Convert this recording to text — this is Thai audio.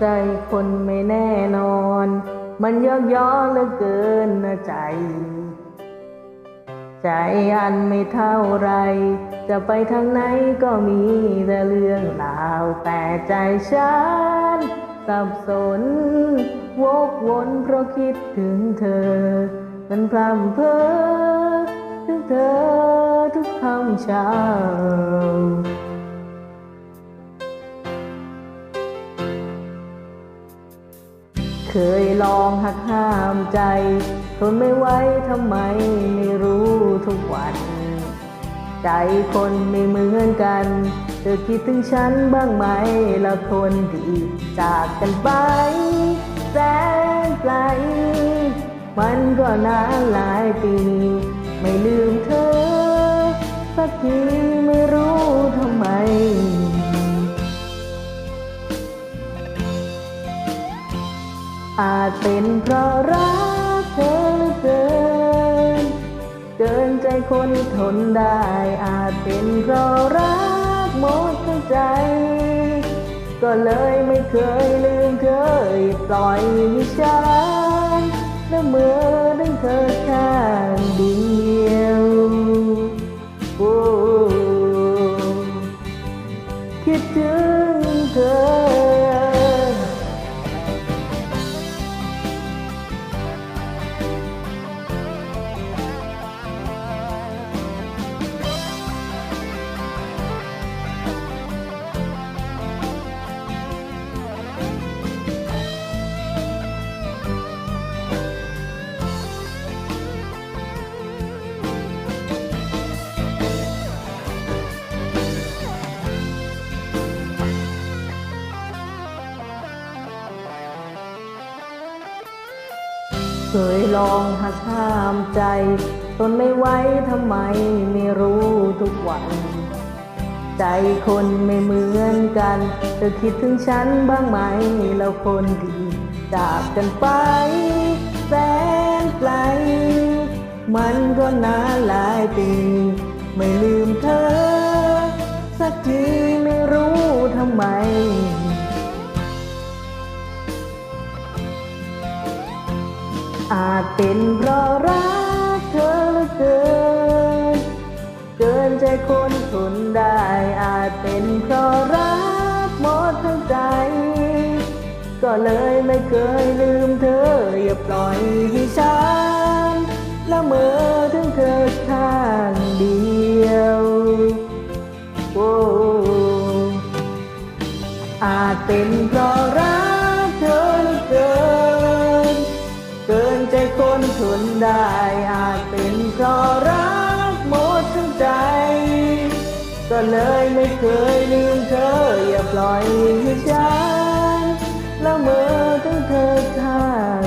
ใจคนไม่แน่นอน มันยอกย้อนเหลือเกินนะใจ ใจอันไม่เท่าไร จะไปทางไหนก็มีแต่เรื่องราว แต่ใจฉันสับสน วกวนเพราะคิดถึงเธอ มันพร่ำเพ้อถึงเธอทุกคำเช้า เคยลองหักห้ามใจทนไม่ไหวทำไมไม่รู้ทุกวัน ใจคนไม่เหมือนกันเธอคิดถึงฉันบ้างไหมล้วคนที่จากกันไป แสนไกล มันก็นานหลายปี ไม่ลืมเธอ สักทีไม่รู้ทำไม เป็นเพราะรักเธอเหลือเกิน เกินใจคนทนได้ อาจเป็นเพราะรักหมดใจ ก็เลยไม่เคยลืมเธอปล่อยให้ฉันและเมื่อได้เธอ เคยลองหักห้ามใจ ทนไม่ไหวทำไมไม่รู้ทุกวัน ใจคนไม่เหมือนกัน เธอคิดถึงฉันบ้างไหมแล้วคนที่จากกันไป แสนไกล มันก็นานหลายปี ไม่ลืมเธอ สักทีไม่รู้ทำไม อาจเป็นเพราะรักเธอเกิน เกินใจคนทนได้ อาจเป็นเพราะรักหมดทั้งใจ ก็เลยไม่เคยลืมเธอ อย่าปล่อยให้ฉันละเมอถึงเธอข้างเดียวโอ้อาจเป็นเพราะ ทนได้อาจเป็นเพราะรักหมดทั้งใจ ก็เลยไม่เคยลืมเธอ อย่าปล่อยให้ฉันละเมอถึงเธอท่า